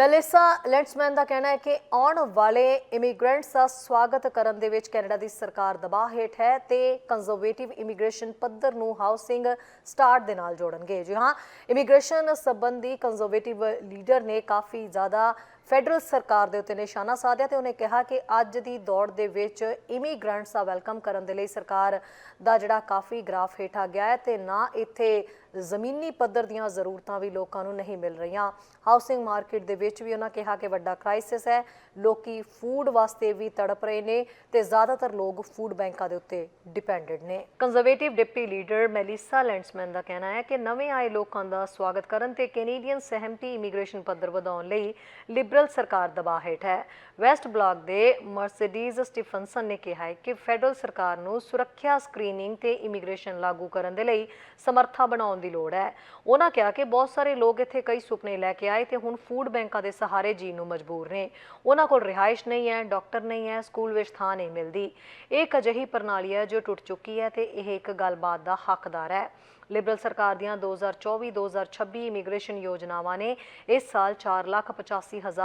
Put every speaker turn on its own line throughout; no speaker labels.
ਮੈਲਿਸਾ ਲੈਟਸਮੈਨ ਦਾ ਕਹਿਣਾ ਹੈ ਕਿ ਆਉਣ ਵਾਲੇ ਇਮੀਗ੍ਰੈਂਟਸ ਦਾ ਸਵਾਗਤ ਕਰਨ ਦੇ ਵਿੱਚ ਕੈਨੇਡਾ ਦੀ ਸਰਕਾਰ ਦਬਾਅ ਹੇਠ ਹੈ ਤੇ ਕੰਜ਼ਰਵੇਟਿਵ ਇਮੀਗ੍ਰੇਸ਼ਨ ਪੱਧਰ ਨੂੰ ਹਾਊਸਿੰਗ ਸਟਾਰਟ ਦੇ ਨਾਲ ਜੋੜਨਗੇ। ਜੀ ਹਾਂ ਇਮੀਗ੍ਰੇਸ਼ਨ ਸੰਬੰਧੀ ਕੰਜ਼ਰਵੇਟਿਵ ਲੀਡਰ ਨੇ ਕਾਫੀ ਜ਼ਿਆਦਾ ਫੈਡਰਲ ਸਰਕਾਰ ਦੇ ਉੱਤੇ ਨਿਸ਼ਾਨਾ ਸਾਧਿਆ ਤੇ ਉਹਨੇ ਕਿਹਾ ਕਿ ਅੱਜ ਦੀ ਦੌੜ ਦੇ ਵਿੱਚ ਇਮੀਗ੍ਰੈਂਟਸ ਦਾ ਵੈਲਕਮ ਕਰਨ ਦੇ ਲਈ ਸਰਕਾਰ ਦਾ ਜਿਹੜਾ ਕਾਫੀ ਗ੍ਰਾਫ ਹੇਠਾ ਗਿਆ ਹੈ ਤੇ ਨਾ ਇੱਥੇ ਜ਼ਮੀਨੀ ਪੱਧਰ ਦੀਆਂ ਜ਼ਰੂਰਤਾਂ ਵੀ ਲੋਕਾਂ ਨੂੰ ਨਹੀਂ ਮਿਲ ਰਹੀਆਂ। ਹਾਊਸਿੰਗ ਮਾਰਕੀਟ ਦੇ ਵਿੱਚ ਵੀ ਉਹਨਾਂ ਕਿਹਾ ਕਿ ਵੱਡਾ ਕ੍ਰਾਈਸਿਸ ਹੈ। ਲੋਕੀ ਫੂਡ ਵਾਸਤੇ ਵੀ ਤੜਪ ਰਹੇ ਨੇ ਤੇ ਜ਼ਿਆਦਾਤਰ ਲੋਕ ਫੂਡ ਬੈਂਕਾਂ ਦੇ ਉੱਤੇ ਡਿਪੈਂਡੈਂਟ ਨੇ। Conservative deputy leader Melissa Lantsman ਦਾ ਕਹਿਣਾ ਹੈ ਕਿ ਨਵੇਂ ਆਏ ਲੋਕਾਂ ਦਾ ਸਵਾਗਤ ਕਰਨ ਤੇ ਕੈਨੇਡੀਅਨ ਸਹਿਮਤੀ ਇਮੀਗ੍ਰੇਸ਼ਨ ਪੱਧਰ ਵਧਾਉਣ ਲਈ ਲਿਬਰਲ ਸਰਕਾਰ ਦਬਾਅ ਹੇਠ ਹੈ। ਵੈਸਟ ਬਲਾਕ ਦੇ ਮਰਸੀਡੀਜ਼ ਸਟੀਫਨਸਨ ਨੇ ਕਿਹਾ ਹੈ ਕਿ ਫੈਡਰਲ ਸਰਕਾਰ ਨੂੰ ਸੁਰੱਖਿਆ ਸਕਰੀਨਿੰਗ ਤੇ ਇਮੀਗ੍ਰੇਸ਼ਨ ਲਾਗੂ ਕਰਨ ਦੇ ਲਈ ਸਮਰੱਥਾ ਬਣਾਉਣ ਦੀ ਲੋੜ ਹੈ। ਉਹਨਾਂ ਕਿਹਾ ਕਿ ਬਹੁਤ ਸਾਰੇ ਲੋਕ ਇੱਥੇ ਕਈ ਸੁਪਨੇ ਲੈ ਕੇ ਆਏ ਤੇ ਹੁਣ ਫੂਡ ਬੈਂਕਾਂ ਦੇ ਸਹਾਰੇ ਜੀਣ ਨੂੰ ਮਜਬੂਰ ਨੇ। ਉਹਨਾਂ ਕੋਲ ਰਿਹਾਇਸ਼ ਨਹੀਂ ਹੈ, ਡਾਕਟਰ ਨਹੀਂ ਹੈ, ਸਕੂਲ ਵਿੱਚ ਥਾਂ ਨਹੀਂ ਮਿਲਦੀ। ਇਹ ਇੱਕ ਅਜਿਹੀ ਪ੍ਰਣਾਲੀ ਹੈ ਜੋ ਟੁੱਟ ਚੁੱਕੀ ਹੈ ਤੇ ਇਹ ਇੱਕ ਗੱਲਬਾਤ ਦਾ ਹੱਕਦਾਰ ਹੈ। ਲਿਬਰਲ ਸਰਕਾਰ ਦੀਆਂ 2024-2026 ਇਮੀਗ੍ਰੇਸ਼ਨ ਯੋਜਨਾਵਾਂ ਨੇ ਇਸ ਸਾਲ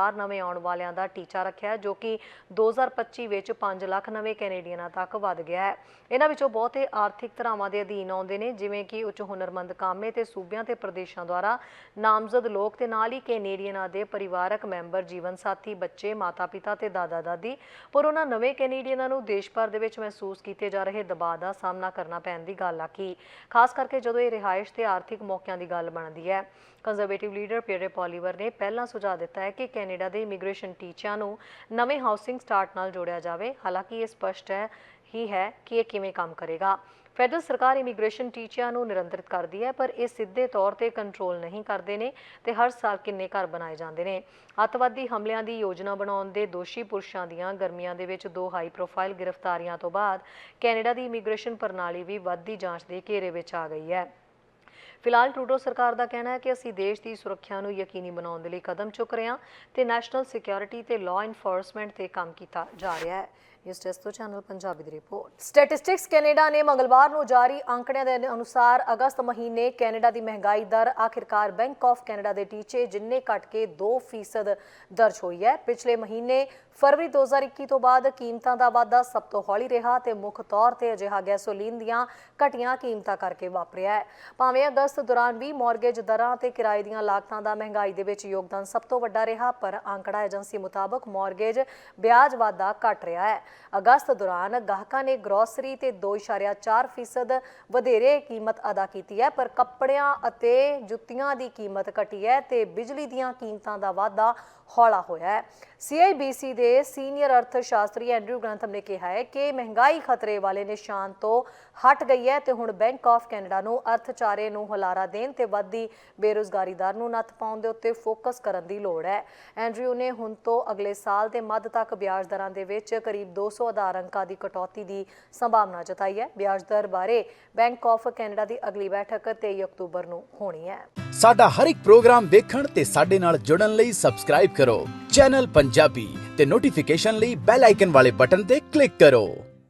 4,85,000 ਨਵੇਂ ਆਉਣ ਵਾਲਿਆਂ ਦਾ ਟੀਚਾ ਰੱਖਿਆ ਹੈ, ਜੋ ਕਿ 2025 ਵਿੱਚ 5 ਲੱਖ ਨਵੇਂ ਕੈਨੇਡੀਅਨਾਂ ਤੱਕ ਵਧ ਗਿਆ ਹੈ। ਇਹਨਾਂ ਵਿੱਚੋਂ ਬਹੁਤੇ ਆਰਥਿਕ ਧਰਾਵਾਂ ਦੇ ਅਧੀਨ ਆਉਂਦੇ ਨੇ ਜਿਵੇਂ ਕਿ ਉੱਚ ਹੁਨਰਮੰਦ ਕਾਮੇ ਤੇ ਸੂਬਿਆਂ ਤੇ ਪ੍ਰਦੇਸ਼ਾਂ ਦੁਆਰਾ ਨਾਮਜ਼ਦ ਲੋਕ ਤੇ ਨਾਲ ਹੀ ਕੈਨੇਡੀਅਨਾਂ ਦੇ ਪਰਿਵਾਰਕ ਮੈਂਬਰ ਜੀਵਨ ਸਾਥੀ ਬੱਚੇ ਮਾਤਾ-ਪਿਤਾ ਤੇ ਦਾਦਾ-ਦਾਦੀ। ਪਰ ਉਹਨਾਂ ਨਵੇਂ ਕੈਨੇਡੀਅਨਾਂ ਨੂੰ ਦੇਸ਼ ਭਰ ਦੇ ਵਿੱਚ ਮਹਿਸੂਸ ਕੀਤੇ ਜਾ ਰਹੇ ਦਬਾਅ ਦਾ ਸਾਹਮਣਾ ਕਰਨਾ ਪੈਣ ਦੀ ਗੱਲ ਆਖੀ ਖਾਸ ਕਰਕੇ ਜਦੋਂ ਇਹ ਰਿਹਾਇਸ਼ ਤੇ ਆਰਥਿਕ ਮੌਕਿਆਂ ਦੀ ਗੱਲ ਬਣਦੀ ਹੈ ਕੰਜ਼ਰਵੇਟਿਵ ਲੀਡਰ ਪੀਅਰੇ ਪੋਲੀਵਰ ਨੇ ਪਹਿਲਾਂ ਸੁਝਾਅ ਦਿੱਤਾ ਹੈ ਕਿ ਕੈਨੇਡਾ ਕੈਨੇਡਾ ਦੇ ਇਮੀਗ੍ਰੇਸ਼ਨ ਟੀਚਿਆਂ ਨੂੰ ਨਵੇਂ ਹਾਊਸਿੰਗ ਸਟਾਰਟ ਨਾਲ ਜੋੜਿਆ ਜਾਵੇ। ਹਾਲਾਂਕਿ ਇਹ ਸਪਸ਼ਟ ਹੈ, ਹੀ ਹੈ ਕਿ ਇਹ ਕਿਵੇਂ ਕੰਮ ਕਰੇਗਾ। ਫੈਡਰਲ ਸਰਕਾਰ ਇਮੀਗ੍ਰੇਸ਼ਨ ਟੀਚਿਆਂ ਨੂੰ ਨਿਰੰਤਰਿਤ ਕਰਦੀ ਹੈ, ਪਰ ਇਹ ਸਿੱਧੇ ਤੌਰ ਤੇ ਕੰਟਰੋਲ ਨਹੀਂ ਕਰਦੇ ਨੇ ਤੇ ਹਰ ਸਾਲ ਕਿੰਨੇ ਘਰ ਬਣਾਏ ਜਾਂਦੇ ਨੇ। ਅੱਤਵਾਦੀ ਹਮਲਿਆਂ ਦੀ ਯੋਜਨਾ ਬਣਾਉਣ ਦੇ ਦੋਸ਼ੀ ਪੁਰਸ਼ਾਂ ਦੀਆਂ ਗਰਮੀਆਂ ਦੇ ਵਿੱਚ ਦੋ ਹਾਈ ਪ੍ਰੋਫਾਈਲ ਗ੍ਰਿਫਤਾਰੀਆਂ ਤੋਂ ਬਾਅਦ ਕੈਨੇਡਾ ਦੀ ਇਮੀਗ੍ਰੇਸ਼ਨ ਪ੍ਰਣਾਲੀ ਵੀ ਵੱਧਦੀ ਜਾਂਚ ਦੇ ਘੇਰੇ ਵਿੱਚ ਆ ਗਈ ਹੈ। ਫਿਲਹਾਲ ਟਰੂਡੋ ਸਰਕਾਰ ਦਾ ਕਹਿਣਾ ਹੈ ਕਿ ਅਸੀਂ ਦੇਸ਼ ਦੀ ਸੁਰੱਖਿਆ ਨੂੰ ਯਕੀਨੀ ਬਣਾਉਣ ਦੇ ਲਈ ਕਦਮ ਚੁੱਕ ਰਹੇ ਹਾਂ ਤੇ ਨੈਸ਼ਨਲ ਸਿਕਿਉਰਿਟੀ ਤੇ ਲਾਅ ਇਨਫੋਰਸਮੈਂਟ ਤੇ ਕੰਮ ਕੀਤਾ ਜਾ ਰਿਹਾ ਹੈ। ਇਸ ਟੈਸਟ ਤੋਂ ਚੈਨਲ ਪੰਜਾਬੀ ਦੀ ਰਿਪੋਰਟ। ਸਟੈਟਿਸਟਿਕਸ ਕੈਨੇਡਾ ਨੇ ਮੰਗਲਵਾਰ ਨੂੰ ਜਾਰੀ ਅੰਕੜਿਆਂ ਦੇ ਅਨੁਸਾਰ ਅਗਸਤ ਮਹੀਨੇ ਕੈਨੇਡਾ ਦੀ ਮਹਿੰਗਾਈ ਦਰ, ਆਖਿਰਕਾਰ ਬੈਂਕ ਆਫ ਕੈਨੇਡਾ ਦੇ ਟੀਚੇ ਜਿੰਨੇ ਘਟ ਕੇ 2% ਦਰਜ ਹੋਈ ਹੈ। ਪਿਛਲੇ ਮਹੀਨੇ ਫਰਵਰੀ 2021 ਤੋਂ ਬਾਅਦ ਕੀਮਤਾਂ ਦਾ ਵਾਧਾ ਸਭ ਤੋਂ ਹੌਲੀ ਰਿਹਾ ਤੇ ਮੁੱਖ ਤੌਰ ਤੇ ਅਜਿਹਾ ਗੈਸੋਲੀਨ ਦੀਆਂ ਘਟੀਆਂ ਕੀਮਤਾਂ ਕਰਕੇ ਵਾਪਰਿਆ ਹੈ। ਭਾਵੇਂ ਅਗਸਤ ਦੌਰਾਨ ਵੀ ਮਾਰਗੇਜ ਦਰਾਂ ਤੇ ਕਿਰਾਏ ਦੀਆਂ ਲਾਗਤਾਂ ਦਾ ਮਹਿੰਗਾਈ ਦੇ ਵਿੱਚ ਯੋਗਦਾਨ ਸਭ ਤੋਂ ਵੱਡਾ ਰਿਹਾ, ਪਰ ਅੰਕੜਾ ਏਜੰਸੀ ਮੁਤਾਬਕ ਮਾਰਗੇਜ ਵਿਆਜ ਵਾਧਾ ਘਟ ਰਿਹਾ ਹੈ। ਅਗਸਤ ਦੌਰਾਨ ਗਾਹਕਾਂ ਨੇ ਗਰੋਸਰੀ ਤੇ 2.4% ਵਧੇਰੇ ਕੀਮਤ ਅਦਾ ਕੀਤੀ ਹੈ, ਪਰ ਕੱਪੜਿਆਂ ਅਤੇ ਜੁੱਤੀਆਂ ਦੀ ਕੀਮਤ ਘਟੀ ਹੈ ਤੇ ਬਿਜਲੀ ਦੀਆਂ ਕੀਮਤਾਂ ਦਾ ਵਾਧਾ ਹੌਲਾ ਹੋਇਆ ਹੈ। CIBC ਦੇ ਸੀਨੀਅਰ ਅਰਥ ਸ਼ਾਸਤਰੀ ਐਂਡਰੂ ਗ੍ਰੰਥਮ ਨੇ ਕਿਹਾ ਹੈ ਕਿ ਮਹਿੰਗਾਈ ਖਤਰੇ ਵਾਲੇ ਨਿਸ਼ਾਨ ਤੋਂ ਹਟ ਗਈ ਹੈ ਤੇ ਹੁਣ ਬੈਂਕ ਆਫ ਕੈਨੇਡਾ ਨੂੰ ਅਰਥਚਾਰੇ ਨੂੰ ਹੁਲਾਰਾ ਦੇਣ ਤੇ ਵੱਧਦੀ ਬੇਰੁਜ਼ਗਾਰੀ ਦਰ ਨੂੰ ਨੱਥ ਪਾਉਣ ਦੇ ਉੱਤੇ ਫੋਕਸ ਕਰਨ ਦੀ ਲੋੜ ਹੈ। ਐਂਡਰਿਊ ਨੇ ਹੁਣ ਤੋਂ ਅਗਲੇ ਸਾਲ ਦੇ ਮੱਧ ਤੱਕ ਵਿਆਜ ਦਰਾਂ ਦੇ ਵਿੱਚ ਕਰੀਬ 200 ਆਧਾਰ ਅੰਕਾਂ ਦੀ ਕਟੌਤੀ ਦੀ ਸੰਭਾਵਨਾ ਜਤਾਈ ਹੈ। ਵਿਆਜ ਦਰ ਬਾਰੇ ਬੈਂਕ ਆਫ ਕੈਨੇਡਾ ਦੀ ਅਗਲੀ ਬੈਠਕ 23 ਅਕਤੂਬਰ ਨੂੰ ਹੋਣੀ ਹੈ।
ਸਾਡਾ ਹਰ ਇੱਕ ਪ੍ਰੋਗਰਾਮ ਦੇਖਣ ਤੇ ਸਾਡੇ ਨਾਲ ਜੁੜਨ ਲਈ ਸਬਸਕ੍ਰਾਈਬ ਕਰੋ। ਚੈਨਲ ਪੰਜਾਬੀ ਤੇ ਨੋਟੀਫਿਕੇਸ਼ਨ ਲਈ ਬੈਲ ਆਈਕਨ ਵਾਲੇ ਬਟਨ ਤੇ ਕਲਿੱਕ ਕਰੋ।